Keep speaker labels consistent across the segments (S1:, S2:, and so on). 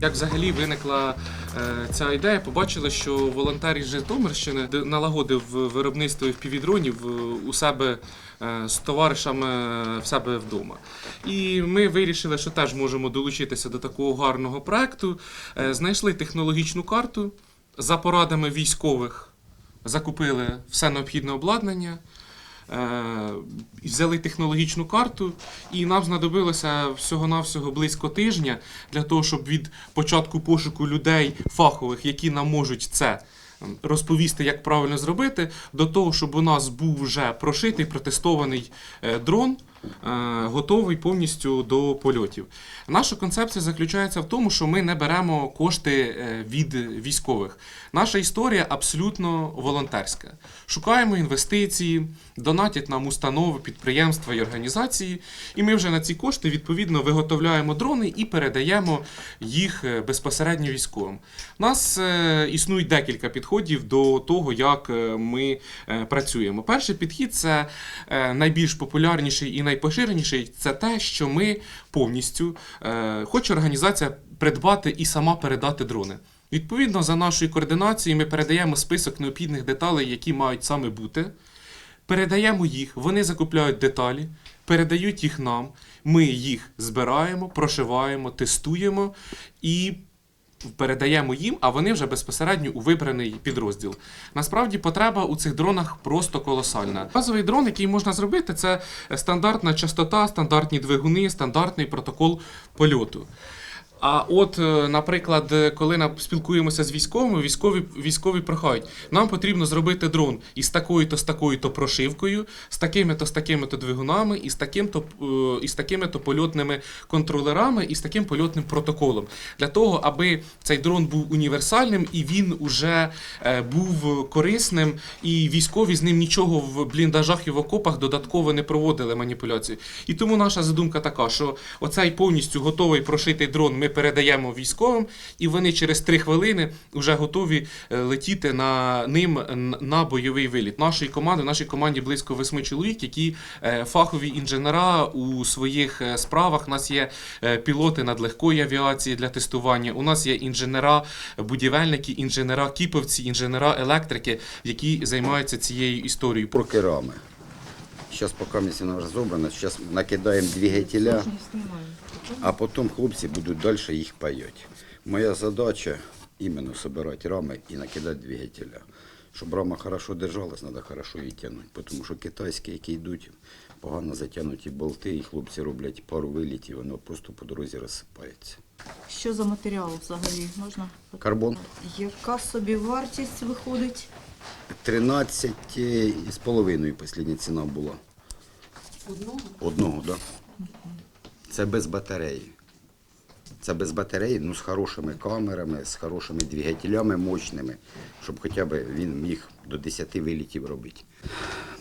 S1: Як взагалі виникла е, ця ідея? Побачили, що волонтер із Житомирщини налагодив виробництво FPV-дронів е, у себе е, з товаришами е, в себе вдома. І ми вирішили, що теж можемо долучитися до такого гарного проекту. Е, Знайшли технологічну карту за порадами військових, закупили все необхідне обладнання. Е, взяли технологічну карту, і нам знадобилося всього-навсього близько тижня для того, щоб від початку пошуку людей фахових, які нам можуть це розповісти, як правильно зробити, до того, щоб у нас був вже прошитий, протестований е, дрон. Е, Готовий повністю до польотів. Наша концепція заключається в тому, що ми не беремо кошти е, від військових. Наша історія абсолютно волонтерська. Шукаємо інвестиції, донатять нам установи, підприємства і організації, і ми вже на ці кошти відповідно виготовляємо дрони і передаємо їх е, безпосередньо військовим. У нас існують декілька підходів до того, як ми працюємо. Перший підхід це найбільш популярніший і найпоширеніший це те, що ми повністю е, хоче організація придбати і сама передати дрони. Відповідно, за нашою координацією ми передаємо список необхідних деталей, які мають саме бути. Передаємо їх, вони закупляють деталі, передають їх нам. Ми їх збираємо, прошиваємо, тестуємо і передаємо їм, а вони вже безпосередньо у вибраний підрозділ. Насправді потреба у цих дронах просто колосальна. Базовий дрон, який можна зробити, це стандартна частота, стандартні двигуни, стандартний протокол польоту. А от, е, наприклад, е, коли ми спілкуємося з військовими, військові, військові прохають, нам потрібно зробити дрон із такою-то, з такою-то прошивкою, з такими-то, з такими-то двигунами, і з таким-то, е, і з такими-то польотними контролерами, і з таким польотним протоколом. Для того, аби цей дрон був універсальним і він уже був корисним, і військові з ним нічого в бліндажах і в окопах додатково не проводили маніпуляції. І тому наша задумка така, що оцей повністю готовий прошитий дрон ми передаємо військовим, і вони через три хвилини вже готові е, летіти на ним на бойовий виліт. Нашої команди, нашій команді близько восьми чоловік, які е, фахові інженера у своїх е, справах. У нас є пілоти надлегкої авіації для тестування. У нас є інженера, будівельники, інженера кіповці, інженера електрики, які займаються цією історією.
S2: Прокерами. Зараз поки місце вона зроблена, зараз накидаємо двигателя, а потім хлопці будуть далі їх паяти. Моя задача іменно збирати рами і накидати двигателя. Щоб рама хорошо держалась, треба хорошо її тягнути. Тому що китайські, які йдуть, погано затягнуті болти, і хлопці роблять пару вилітів, воно просто по дорозі розсипається.
S3: Що за матеріал взагалі можна?
S2: Карбон
S3: Яка собі вартість виходить?
S2: 13 з половиною остання ціна була.
S3: Одного?
S2: Одного, так. Да. Це без батареї. Це без батареї, ну з хорошими камерами, з хорошими двигателями мощними, щоб хоча б він міг до 10 вилітів робити.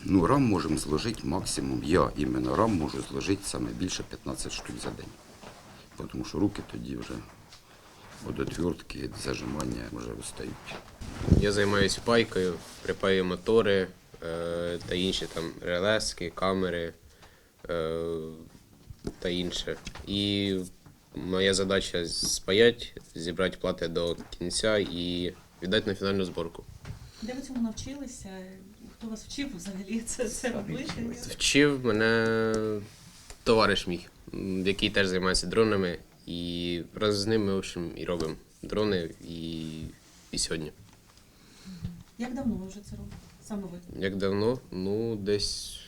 S2: Ну, рам можемо зложити максимум. Я іменно рам можу зложити саме більше 15 штук за день. Тому що руки тоді вже від отвертки, від зажимання вже устають.
S4: Я займаюся пайкою, припаю мотори е, та інші там релески, камери е, та інше. І моя задача спаяти, зібрати плати до кінця і віддати на фінальну зборку.
S5: Де ви цьому навчилися? Хто вас вчив взагалі це, це робити?
S4: Вчив мене товариш мій, який теж займається дронами, і разом з ним ми в общем, і робимо дрони і, і сьогодні.
S5: Як давно ви вже це робите? Саме ви?
S4: Як давно? Ну, десь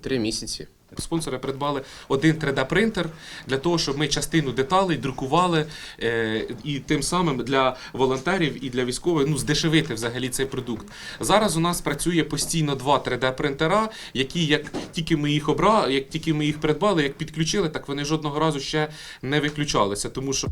S4: три місяці.
S1: Спонсори придбали один 3D-принтер для того, щоб ми частину деталей друкували е, і тим самим для волонтерів і для військових ну, здешевити взагалі цей продукт. Зараз у нас працює постійно два 3D-принтера, які як тільки ми їх обрали, як тільки ми їх придбали, як підключили, так вони жодного разу ще не виключалися, тому що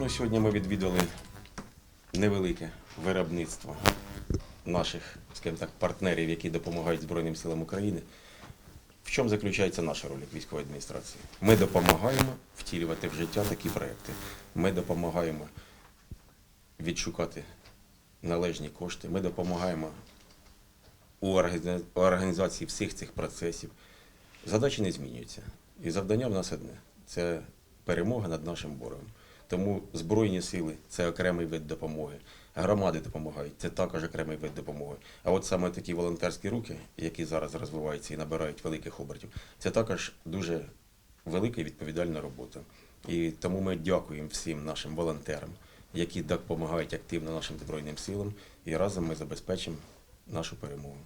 S6: Ну, сьогодні ми відвідали невелике виробництво наших, скажімо так, партнерів, які допомагають Збройним силам України. В чому заключається наша роль як військової адміністрації? Ми допомагаємо втілювати в життя такі проекти. Ми допомагаємо відшукати належні кошти. Ми допомагаємо у організації всіх цих процесів. Задачі не змінюються. І завдання в нас одне це перемога над нашим ворогом. Тому Збройні сили це окремий вид допомоги. Громади допомагають, це також окремий вид допомоги. А от саме такі волонтерські руки, які зараз розвиваються і набирають великих обертів, це також дуже велика і відповідальна робота. І тому ми дякуємо всім нашим волонтерам, які допомагають активно нашим Збройним силам, і разом ми забезпечимо нашу перемогу.